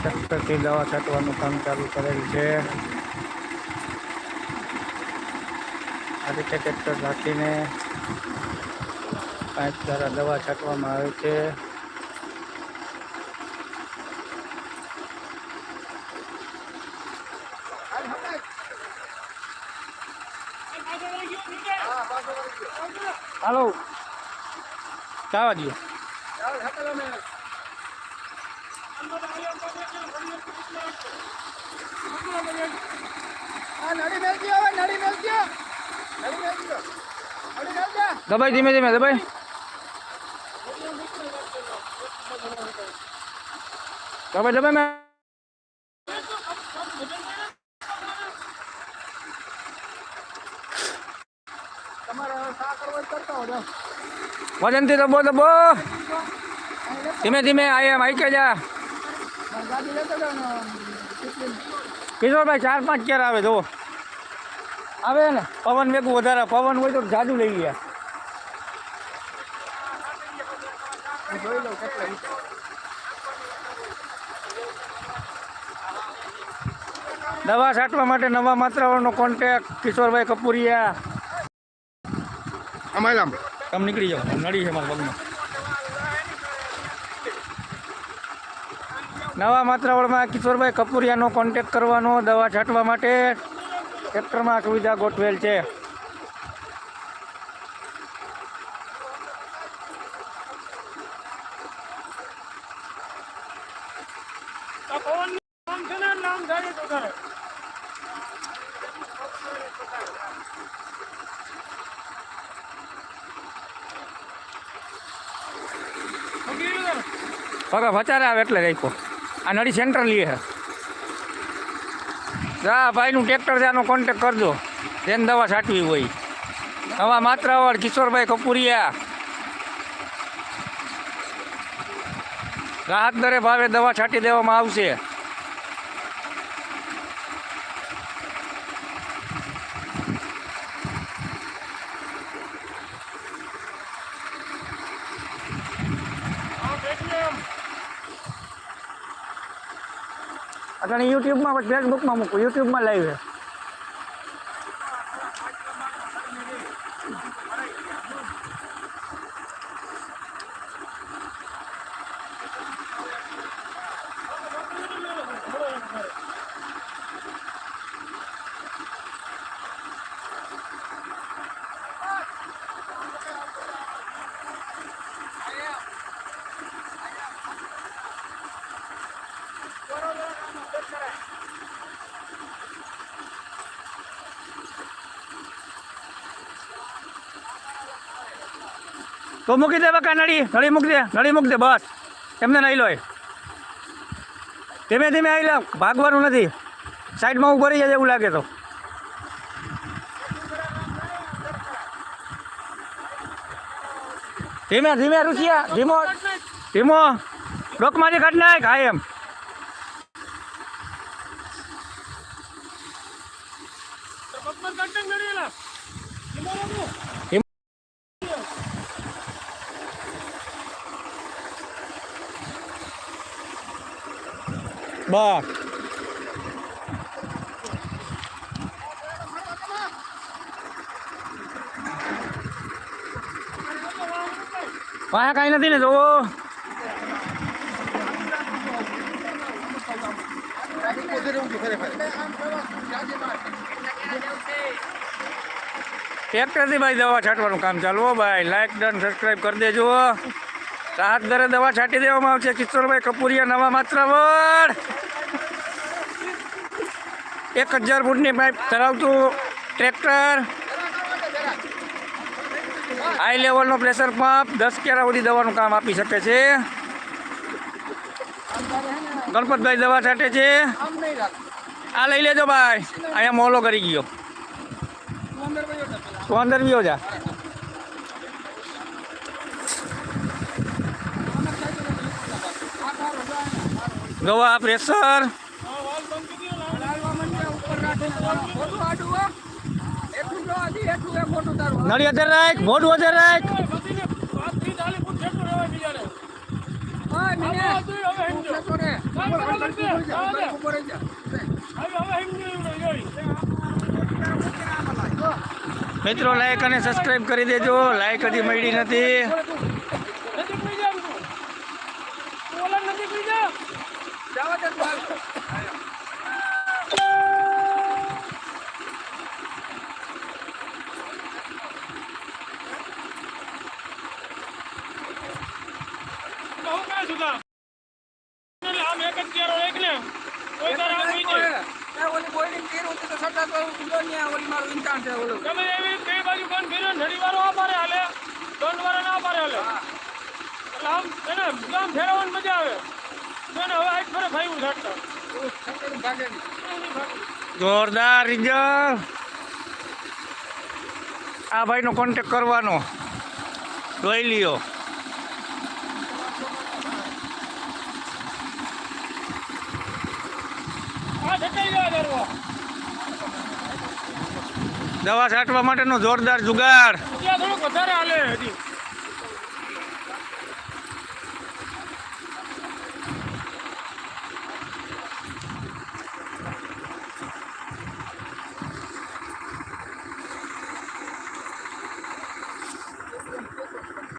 ટ્રેક્ટરથી દવા છાંટવાનું કામ ચાલુ કરેલ છે. આ રીતે ટ્રેક્ટર રાખીને પાઇપ દ્વારા દવા છાંટવામાં આવે છે. હાલો. ચાવા દો દબાઈ, ધીમે ધીમે, દબાઈ. દબાઈ દબાઈ, મેં. વજનથી દબો દબો. ધીમે ધીમે આયા માઈકે જા કિશોરભાઈ ચાર પાંચ ક્યારે આવે જુઓ. આવે ને? પવન વેગું વધારે પવન હોય તો જાદુ લઈ ગયા દવા છાંટવા માટે નવા માત્રાઓનો કોન્ટેક કિશોરભાઈ કપૂરિયા. અમારે આમ. તમે નીકળી જાઓ નડી છે મારા પગમાં. નવા માત્રાવળમાં કિશોરભાઈ કપૂરિયાનો કોન્ટેક્ટ કરવાનો, દવા છાંટવા માટે ટ્રેક્ટરમાં સુવિધા ગોઠવેલ છે. પગા વચારે આવે એટલે રાખ્યો. આ નડી સેન્ટર લઈએ છે. જા, ભાઈનું ટ્રેક્ટર છે, આનો કોન્ટેક કરજો. જેને દવા છાંટવી હોય. નવા માત્રાવાળ કિશોરભાઈ કપૂરિયા રાહત દરે ભાવે દવા છાંટી દેવામાં આવશે. અત્યારે યુટ્યુબમાં ફેસબુકમાં મૂકું. યુટ્યુબમાં લાઈવ છે. તો મૂકી દે બકા, નળી નળી મૂકી દે, નળી મૂકી દે, બસ. એમને નહીં લોય. ધીમે ધીમે આવી લે, ભાગવાનું નથી. સાઈડમાં ઊભો રહી જાય એવું લાગે તો. ધીમે ધીમે રૂસિયા ધીમો ધીમો. લોકમાંથી કાઢ નાખ એમ. બસ પાયા કાંઈ નથી ને જોવો ભાઈ, દવા છાંટવાનું કામ ચાલુ ભાઈ. લાઈક ડન સબસ્ક્રાઈબ કરી દેજો. રાહત દરે દવા છાંટી દેવામાં આવશે. કિશોરભાઈ કપૂરિયા નવા માત્ર વડ એક હજાર ફૂટની પાઇપ ધરાવતું ટ્રેક્ટર. હાઈ લેવલનો પ્રેશર પંપ દસ કેરા સુધી દવાનું કામ આપી શકે છે. ગણપતભાઈ દવા છાંટે છે. આ લઈ લેજો ભાઈ. અહીંયા મોલો કરી ગયો. તું અંદર બી જા. ગવા પ્રેશર. નળી રાખ, મોઢું અત્યારે રાખ. મિત્રો લાઈક અને સબસ્ક્રાઈબ કરી દેજો. લાઈક હજી મળી નથી. તમે એવી બે બાજુ બંધ કર્યો ને ઘડી આ પારે હાલે દંડ વાળા ના પારે હાલે. એટલે આમ એને ફેરવવાની મજા આવે. જોરદાર રિઝલ્ટ આ ભાઈનો કોન્ટેક કરવાનો. જોઈ લ્યો. દવા છાંટવા માટેનો જોરદાર જુગાડ વધારે હાલે.